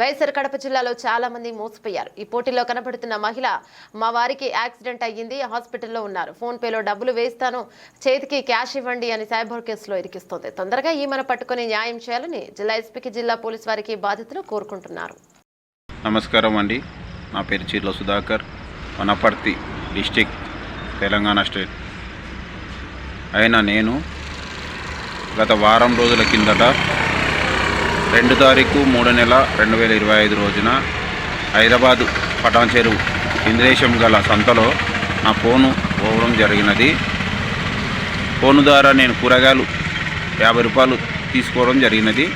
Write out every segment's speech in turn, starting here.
వైఎస్ఆర్ కడప జిల్లాలో చాలా మంది మోసపోయారు. ఈ పోటీలో కనబడుతున్న మహిళ మా వారికి యాక్సిడెంట్ అయ్యింది హాస్పిటల్లో ఉన్నారు. ఫోన్ పేలో డబ్బులు వేస్తాను చేతికి క్యాష్ ఇవ్వండి అని సైబర్ కేసులో ఇరికిస్తోంది. తొందరగా ఈమెను పట్టుకుని న్యాయం చేయాలని జిల్లా ఎస్పీకి జిల్లా పోలీస్ వారికి బాధితులు కోరుకుంటున్నారు. నమస్కారం అండి. నా పేరు చీర్ల సుధాకర్ వనపర్తి డిస్టిక్ తెలంగాణ స్టేట్. అయినా నేను గత వారం రోజుల కిందట రెండు తారీఖు మూడు నెల రెండు వేల ఇరవై ఐదు రోజున హైదరాబాదు పటాన్ చెరువు ఇంద్రేశం గల సంతలో నా ఫోను పోవడం జరిగినది. ఫోను ద్వారా నేను కూరగాయలు యాభై రూపాయలు తీసుకోవడం జరిగినది.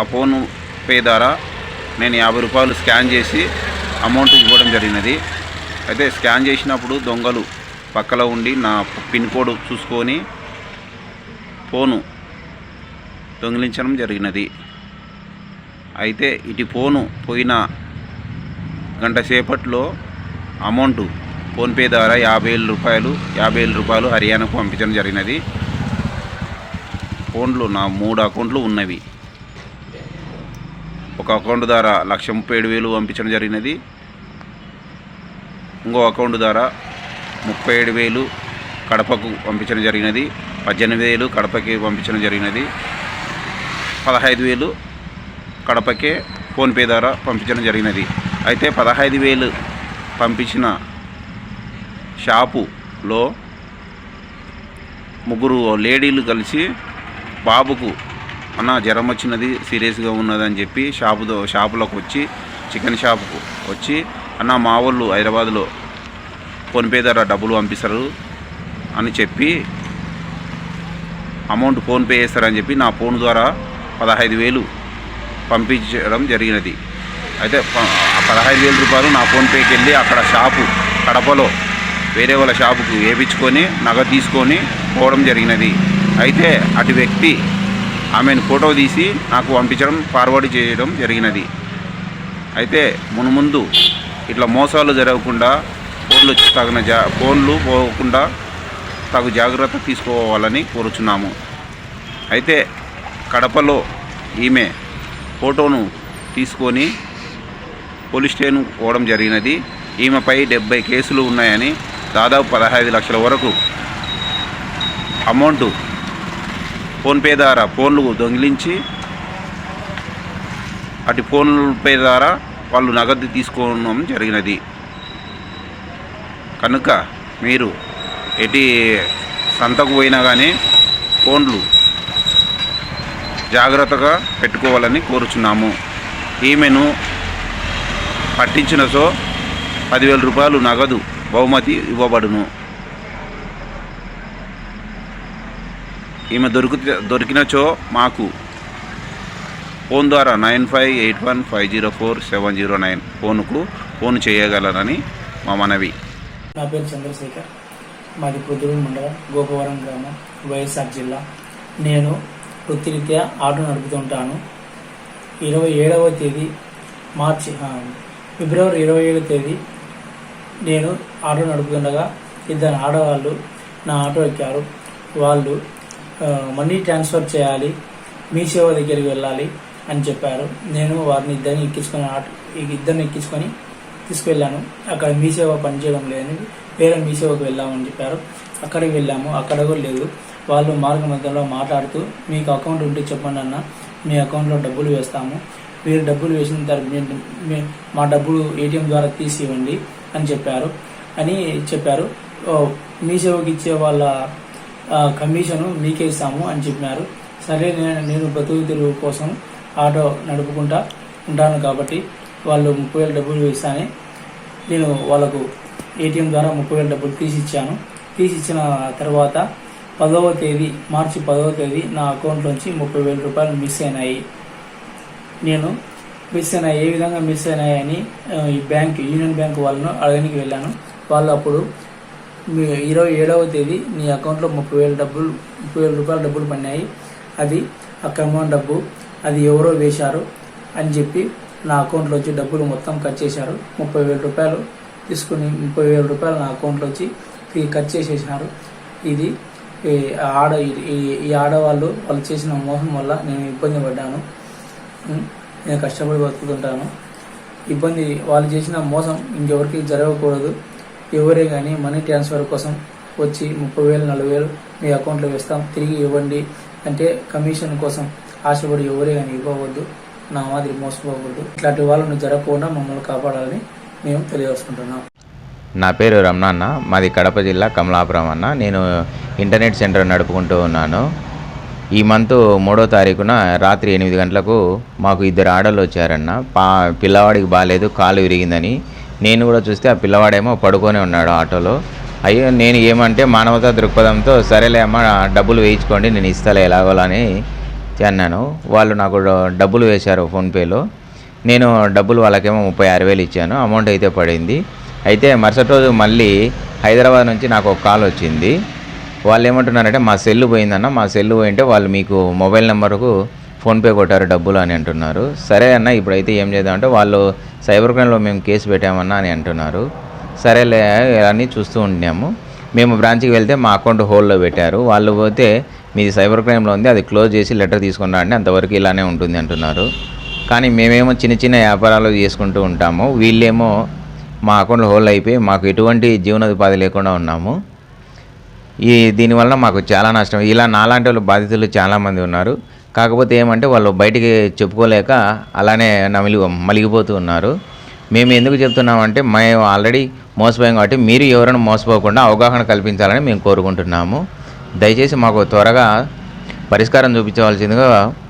ఆ ఫోను పే ద్వారా నేను యాభై రూపాయలు స్కాన్ చేసి అమౌంట్ ఇవ్వడం జరిగినది. అయితే స్కాన్ చేసినప్పుడు దొంగలు పక్కలో ఉండి నా పిన్ కోడ్ చూసుకొని ఫోను దొంగిలించడం జరిగినది. అయితే ఇటు ఫోను పోయిన గంట సేపట్లో అమౌంట్ ఫోన్పే ద్వారా యాభై వేల రూపాయలు యాభై వేల రూపాయలు హర్యానాకు పంపించడం జరిగినది. ఫోన్లు నా మూడు అకౌంట్లు ఉన్నవి. ఒక అకౌంట్ ద్వారా లక్ష ముప్పై ఏడు వేలు పంపించడం జరిగినది. ఇంకో అకౌంట్ ద్వారా ముప్పై ఏడు వేలు కడపకు పంపించడం జరిగినది. పద్దెనిమిది వేలు కడపకి పంపించడం జరిగినది. పదహైదు వేలు కడపకే ఫోన్పే ద్వారా పంపించడం జరిగినది. అయితే పదహైదు వేలు పంపించిన షాపులో ముగ్గురు లేడీలు కలిసి బాబుకు అన్న జ్వరం వచ్చినది సీరియస్గా ఉన్నదని చెప్పి షాపుతో షాపులోకి వచ్చి చికెన్ షాపుకు వచ్చి అన్న మా వాళ్ళు హైదరాబాద్లో ఫోన్పే ద్వారా డబ్బులు పంపిస్తారు అని చెప్పి అమౌంట్ ఫోన్పే చేస్తారని చెప్పి నా ఫోన్ ద్వారా పదహైదు వేలు పంపించడం జరిగినది. అయితే ప- పదహైదు వేల రూపాయలు నా ఫోన్పేకి వెళ్ళి అక్కడ షాపు కడపలో వేరే వాళ్ళ షాపుకు వేపించుకొని నగదు తీసుకొని పోవడం జరిగినది. అయితే అటు వ్యక్తి ఆమెను ఫోటో తీసి నాకు పంపించడం ఫార్వర్డ్ చేయడం జరిగినది. అయితే మునుముందు ఇట్లా మోసాలు జరగకుండా ఫోన్లు తగిన జా ఫోన్లు పోకుండా తగు జాగ్రత్త తీసుకోవాలని కోరుచున్నాము. అయితే కడపలో ఈమె ఫోటోను తీసుకొని పోలీస్ స్టేషన్ పోవడం జరిగినది. ఈమెపై డెబ్బై కేసులు ఉన్నాయని దాదాపు పదహైదు లక్షల వరకు అమౌంట్ ఫోన్పే ద్వారా ఫోన్లు దొంగిలించి అటు ఫోన్పే ద్వారా వాళ్ళు నగదు తీసుకోవడం జరిగినది. కనుక మీరు ఎటు సంతకు పోయినా కానీ ఫోన్లు జాగ్రత్తగా పెట్టుకోవాలని కోరుచున్నాము. ఈమెను పట్టించిన సో పదివేల రూపాయలు నగదు బహుమతి ఇవ్వబడును. ఈమె దొరికి దొరికినచో మాకు ఫోన్ ద్వారా nine five eight one five zero four seven zero nine ఫోన్కు ఫోన్ చేయగలరని మా మనవి. నా పేరు చంద్రశేఖర్. మాది పొద్దురు మండలం గోపవరం గ్రామం వైఎస్ఆర్ జిల్లా. నేను వృత్తిరీత్యా ఆటో నడుపుతుంటాను. ఇరవై ఏడవ తేదీ మార్చి ఫిబ్రవరి ఇరవై ఏడవ తేదీ నేను ఆటో నడుపుతుండగా ఇద్దరు ఆడవాళ్ళు నా ఆటో ఎక్కారు. వాళ్ళు మనీ ట్రాన్స్ఫర్ చేయాలి మీ సేవ దగ్గరికి వెళ్ళాలి అని చెప్పారు. నేను వారిని ఇద్దరిని ఎక్కించుకొని ఆటో ఇద్దరిని ఎక్కించుకొని తీసుకువెళ్ళాను అక్కడ మీ సేవ పనిచేయడం లేదని వేరే మీ సేవకు వెళ్ళామని చెప్పారు. అక్కడికి వెళ్ళాము. అక్కడ కూడా లేదు. వాళ్ళు మార్గ మధ్యలో మాట్లాడుతూ మీకు అకౌంట్ ఉంటే చెప్పండి అన్న మీ అకౌంట్లో డబ్బులు వేస్తాము. మీరు డబ్బులు వేసిన తర్వాత మా డబ్బులు ఏటీఎం ద్వారా తీసి ఇవ్వండి అని చెప్పారు. అని చెప్పారు. మీ సేవకి ఇచ్చే వాళ్ళ కమిషను మీకే ఇస్తాము అని చెప్పినారు సరే నేను నేను బతుకు తెలుగు కోసం ఆటో నడుపుకుంటా ఉంటాను కాబట్టి వాళ్ళు ముప్పై వేల డబ్బులు వేస్తానే నేను వాళ్ళకు ఏటీఎం ద్వారా ముప్పై వేల డబ్బులు తీసి ఇచ్చాను తీసి ఇచ్చిన తర్వాత పదవ తేదీ మార్చి పదవ తేదీ నా అకౌంట్లోంచి ముప్పై వేల రూపాయలు మిస్ అయినాయి. నేను మిస్ అయినాయి ఏ విధంగా మిస్ అయినాయని ఈ బ్యాంక్ యూనియన్ బ్యాంక్ వాళ్ళను అడగడానికి వెళ్ళాను. వాళ్ళు అప్పుడు మీ ఇరవై ఏడవ తేదీ నీ అకౌంట్లో ముప్పై వేల డబ్బులు ముప్పై వేల రూపాయల డబ్బులు పడినాయి. అది అక్రమం డబ్బు అది ఎవరో వేశారు అని చెప్పి నా అకౌంట్లోంచి డబ్బులు మొత్తం కట్ చేశారు. ముప్పై వేల రూపాయలు తీసుకుని ముప్పై వేల రూపాయలు నా అకౌంట్లోంచి కట్ చేసేసినారు. ఇది ఈ ఆడ ఈ- ఈ ఆడవాళ్ళు వాళ్ళు చేసిన మోసం వల్ల నేను ఇబ్బంది పడ్డాను. నేను కష్టపడి బతుకుతుంటాను. ఇబ్బంది వాళ్ళు చేసిన మోసం ఇంకెవరికి జరగకూడదు. ఎవరే కానీ మనీ ట్రాన్స్ఫర్ కోసం వచ్చి ముప్పై వేలు నలభై వేలు మీ అకౌంట్లో వేస్తాం తిరిగి ఇవ్వండి అంటే కమిషన్ కోసం ఆశపడి ఎవరే కానీ ఇవ్వవద్దు. నా మాదిరి మోసపోకూడదు ఇట్లాంటి వాళ్ళను జరగకుండా మమ్మల్ని కాపాడాలని మేము తెలియజేసుకుంటున్నాం. నా పేరు రమణన్న మాది కడప జిల్లా కమలాపురం అన్న. నేను ఇంటర్నెట్ సెంటర్ నడుపుకుంటూ ఉన్నాను. ఈ మంత్ మూడో తారీఖున రాత్రి ఎనిమిది గంటలకు మాకు ఇద్దరు ఆడలు వచ్చారన్న. పా పిల్లవాడికి బాగాలేదు కాలు విరిగిందని. నేను కూడా చూస్తే ఆ పిల్లవాడేమో పడుకొని ఉన్నాడు ఆటోలో. అయ్యో నేను ఏమంటే మానవతా దృక్పథంతో సరేలే అమ్మ డబ్బులు వేయించుకోండి నేను ఇస్తాలే ఎలాగోలని అని అన్నాను. వాళ్ళు నాకు డబ్బులు వేశారు ఫోన్పేలో. నేను డబ్బులు వాళ్ళకేమో ముప్పై ఆరు వేలు ఇచ్చాను. అమౌంట్ అయితే పడింది. అయితే మరుసటి రోజు మళ్ళీ హైదరాబాద్ నుంచి నాకు ఒక కాల్ వచ్చింది. వాళ్ళు ఏమంటున్నారంటే మా సెల్లు పోయిందన్న మా సెల్లు పోయింటే వాళ్ళు మీకు మొబైల్ నెంబర్కు ఫోన్పే కొట్టారు డబ్బులు అని అంటున్నారు. సరే అన్న ఇప్పుడైతే ఏం చేద్దామంటే వాళ్ళు సైబర్ క్రైమ్లో మేము కేసు పెట్టామన్నా అని అంటున్నారు. సరేలే అని చూస్తూ ఉంటున్నాము మేము బ్రాంచ్కి వెళ్తే మా అకౌంట్ హోల్డ్లో పెట్టారు. వాళ్ళు పోతే మీది సైబర్ క్రైమ్లో ఉంది అది క్లోజ్ చేసి లెటర్ తీసుకుని రండి అంతవరకు ఇలానే ఉంటుంది అంటున్నారు. కానీ మేమేమో చిన్న చిన్న వ్యాపారాలు చేసుకుంటూ ఉంటాము. వీళ్ళేమో మా అకౌంట్లో హోల్డ్ అయిపోయి మాకు ఎటువంటి జీవనోపాధి లేకుండా ఉన్నాము. ఈ దీనివల్ల మాకు చాలా నష్టం. ఇలా నాలాంటి వాళ్ళు బాధితులు చాలామంది ఉన్నారు. కాకపోతే ఏమంటే వాళ్ళు బయటికి చెప్పుకోలేక అలానే నమిలి మలిగిపోతూ ఉన్నారు. మేము ఎందుకు చెప్తున్నామంటే మేము ఆల్రెడీ మోసపోయాం కాబట్టి మీరు ఎవరైనా మోసపోకుండా అవగాహన కల్పించాలని మేము కోరుకుంటున్నాము. దయచేసి మాకు త్వరగా పరిష్కారం చూపించవలసిందిగా